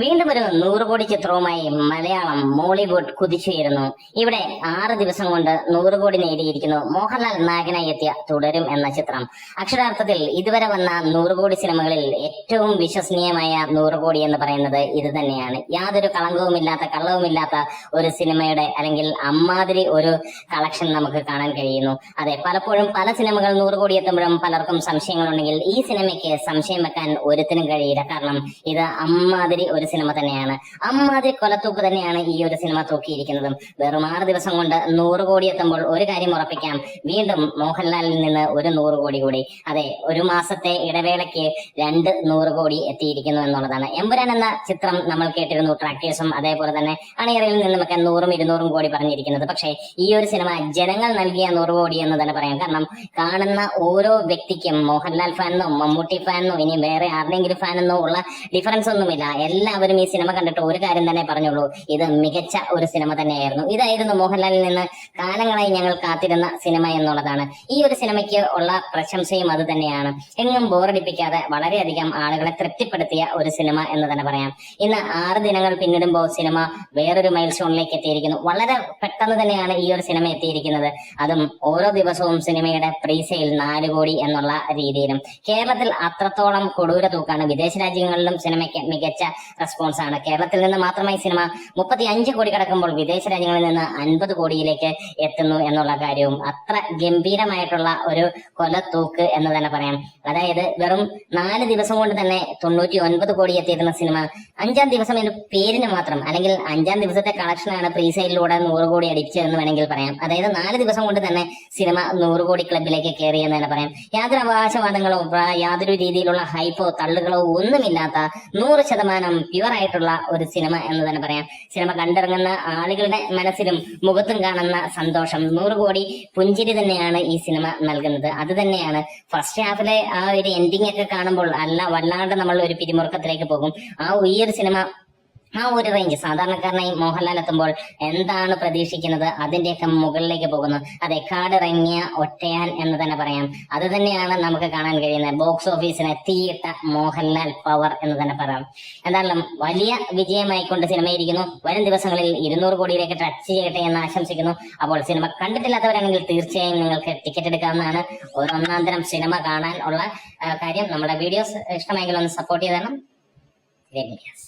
വീണ്ടും ഒരു നൂറ് കോടി ചിത്രവുമായി മലയാളം മോളിവുഡ് കുതിച്ചുയരുന്നു. ഇവിടെ ആറ് ദിവസം കൊണ്ട് നൂറ് കോടി നേടിയിരിക്കുന്നു. മോഹൻലാൽ നായകനായി എത്തിയ തുടരും എന്ന ചിത്രം. അക്ഷരാർത്ഥത്തിൽ ഇതുവരെ വന്ന നൂറ് കോടി സിനിമകളിൽ ഏറ്റവും വിശ്വസനീയമായ നൂറ് കോടി എന്ന് പറയുന്നത് ഇത് തന്നെയാണ്. യാതൊരു കളങ്കവുമില്ലാത്ത കള്ളവുമില്ലാത്ത ഒരു സിനിമയുടെ അല്ലെങ്കിൽ അമ്മാതിരി ഒരു കളക്ഷൻ നമുക്ക് കാണാൻ കഴിയുന്നു. അതെ പലപ്പോഴും പല സിനിമകൾ നൂറ് കോടി എത്തുമ്പോഴും പലർക്കും സംശയങ്ങളുണ്ടെങ്കിൽ ഈ സിനിമയ്ക്ക് സംശയം വെക്കാൻ ഒരുത്തിനും കഴിയില്ല. കാരണം ഇത് അമ്മാതിരി ഒരു സിനിമ തന്നെയാണ്. അമ്മാതിരി കൊലത്തൂക്ക് തന്നെയാണ് ഈ ഒരു സിനിമ തൂക്കിയിരിക്കുന്നതും. വെറും ആറ് ദിവസം കൊണ്ട് നൂറ് കോടി എത്തുമ്പോൾ ഒരു കാര്യം ഉറപ്പിക്കാം. വീണ്ടും മോഹൻലാലിൽ നിന്ന് ഒരു നൂറ് കോടി കൂടി. അതെ ഒരു മാസത്തെ ഇടവേളയ്ക്ക് രണ്ട് നൂറ് കോടി എത്തിയിരിക്കുന്നു എന്നുള്ളതാണ്. എമ്പുരാൻ എന്ന ചിത്രം നമ്മൾ കേട്ടിരുന്നു ട്രാക്ടേഴ്സും അതേപോലെ തന്നെ അണിയറയിൽ നിന്നുമൊക്കെ നൂറും ഇരുന്നൂറും കോടി പറഞ്ഞിരിക്കുന്നത്. പക്ഷേ ഈ ഒരു സിനിമ ജനങ്ങൾ നൽകിയ നൂറ് കോടി എന്ന് തന്നെ പറയാം. കാരണം കാണുന്ന ഓരോ വ്യക്തിക്കും മോഹൻലാൽ ഫാനെന്നോ മമ്മൂട്ടി ഫാനെന്നോ ഇനി വേറെ ആരുടെങ്കിലും ഫാനെന്നോ ഉള്ള ഡിഫറൻസ് ഒന്നുമില്ല. എല്ലാവരും ഈ സിനിമ കണ്ടിട്ട് ഒരു കാര്യം തന്നെ പറഞ്ഞുള്ളൂ. ഇത് മികച്ച ഒരു സിനിമ തന്നെയായിരുന്നു. ഇതായിരുന്നു മോഹൻലാലിൽ നിന്ന് കാലങ്ങളായി ഞങ്ങൾ കാത്തിരുന്ന സിനിമ എന്നുള്ളതാണ്. ഈ ഒരു സിനിമയ്ക്ക് ഉള്ള പ്രശംസയും അത് തന്നെയാണ്. എങ്ങും ബോറടിപ്പിക്കാതെ വളരെയധികം ആളുകളെ തൃപ്തിപ്പെടുത്തിയ ഒരു സിനിമ എന്ന് തന്നെ പറയാം. ഇന്ന് ആറ് ദിനങ്ങൾ പിന്നിടുമ്പോൾ സിനിമ വേറൊരു മൈൽ സ്റ്റോണിലേക്ക് എത്തിയിരിക്കുന്നു. വളരെ പെട്ടെന്ന് തന്നെയാണ് ഈ ഒരു സിനിമ എത്തിയിരിക്കുന്നത്. അതും ഓരോ ദിവസവും സിനിമയുടെ പ്രീസെയിൽ നാല് കോടി എന്നുള്ള രീതിയിലും. കേരളത്തിൽ അത്രത്തോളം കൊടൂര തൂക്കാണ് വിദേശ രാജ്യങ്ങളിലും സിനിമയ്ക്ക് മികച്ച റെസ്പോൺസ് ആണ്. കേരളത്തിൽ നിന്ന് മാത്രമായി സിനിമ മുപ്പത്തി അഞ്ച് കോടി കടക്കുമ്പോൾ വിദേശ രാജ്യങ്ങളിൽ നിന്ന് അൻപത് കോടിയിലേക്ക് എത്തുന്നു എന്നുള്ള കാര്യവും അത്ര ഗംഭീരമായിട്ടുള്ള ഒരു കൊലത്തൂക്ക് എന്ന് തന്നെ പറയാം. അതായത് വെറും നാല് ദിവസം കൊണ്ട് തന്നെ തൊണ്ണൂറ്റി ഒൻപത് കോടി എത്തിയിരുന്ന സിനിമ അഞ്ചാം ദിവസം എന്ന പേരിന് മാത്രം അല്ലെങ്കിൽ അഞ്ചാം ദിവസത്തെ കളക്ഷനാണ് പ്രീസെയിലൂടെ നൂറ് കോടി അടിച്ചതെന്ന് വേണമെങ്കിൽ പറയാം. അതായത് നാല് ദിവസം കൊണ്ട് തന്നെ സിനിമ നൂറ് കോടി ക്ലബിലേക്ക് കയറി എന്ന് തന്നെ പറയാം. യാതൊരു അവകാശവാദങ്ങളോ യാതൊരു രീതിയിലുള്ള ഹൈപ്പോ തള്ളുകളോ ഒന്നുമില്ലാത്ത നൂറ് ശതമാനം പ്യുവർ ആയിട്ടുള്ള ഒരു സിനിമ എന്ന് തന്നെ പറയാം. സിനിമ കണ്ടിറങ്ങുന്ന ആളുകളുടെ മനസ്സിലും മുഖത്തും കാണുന്ന സന്തോഷം. നൂറ് കോടി പുഞ്ചിരി തന്നെയാണ് ഈ സിനിമ നൽകുന്നത്. അത് തന്നെയാണ് ഫസ്റ്റ് ഹാഫിലെ ആ ഒരു എൻഡിങ് ഒക്കെ കാണുമ്പോൾ അല്ല വല്ലാണ്ട് നമ്മൾ ഒരു പിരിമുറുക്കത്തിലേക്ക് പോകും. ആ ഈ ഒരു സിനിമ ആ ഒരു റേഞ്ച് സാധാരണക്കാരനായി മോഹൻലാൽ എത്തുമ്പോൾ എന്താണ് പ്രതീക്ഷിക്കുന്നത്? അതിന്റെയൊക്കെ മുകളിലേക്ക് പോകുന്നു. അതെ കാടിറങ്ങിയ ഒറ്റയാൻ എന്ന് തന്നെ പറയാം. അത് തന്നെയാണ് നമുക്ക് കാണാൻ കഴിയുന്നത്. ബോക്സ് ഓഫീസിനെ തീയിട്ട മോഹൻലാൽ പവർ എന്ന് തന്നെ പറയാം. എന്തായാലും വലിയ വിജയമായിക്കൊണ്ട് സിനിമ ഇരിക്കുന്നു വരും ദിവസങ്ങളിൽ ഇരുന്നൂറ് കോടിയിലേക്ക് ടച്ച് ചെയ്യട്ടെ എന്ന് ആശംസിക്കുന്നു. അപ്പോൾ സിനിമ കണ്ടിട്ടില്ലാത്തവരാണെങ്കിൽ തീർച്ചയായും നിങ്ങൾക്ക് ടിക്കറ്റ് എടുക്കാവുന്നതാണ്. ഒന്നാം തരം സിനിമ കാണാൻ ഉള്ള കാര്യം. നമ്മുടെ വീഡിയോസ് ഇഷ്ടമെങ്കിൽ ഒന്ന് സപ്പോർട്ട് ചെയ്ത് തരണം ഗ്രേറ്റ് മീഡിയാസ്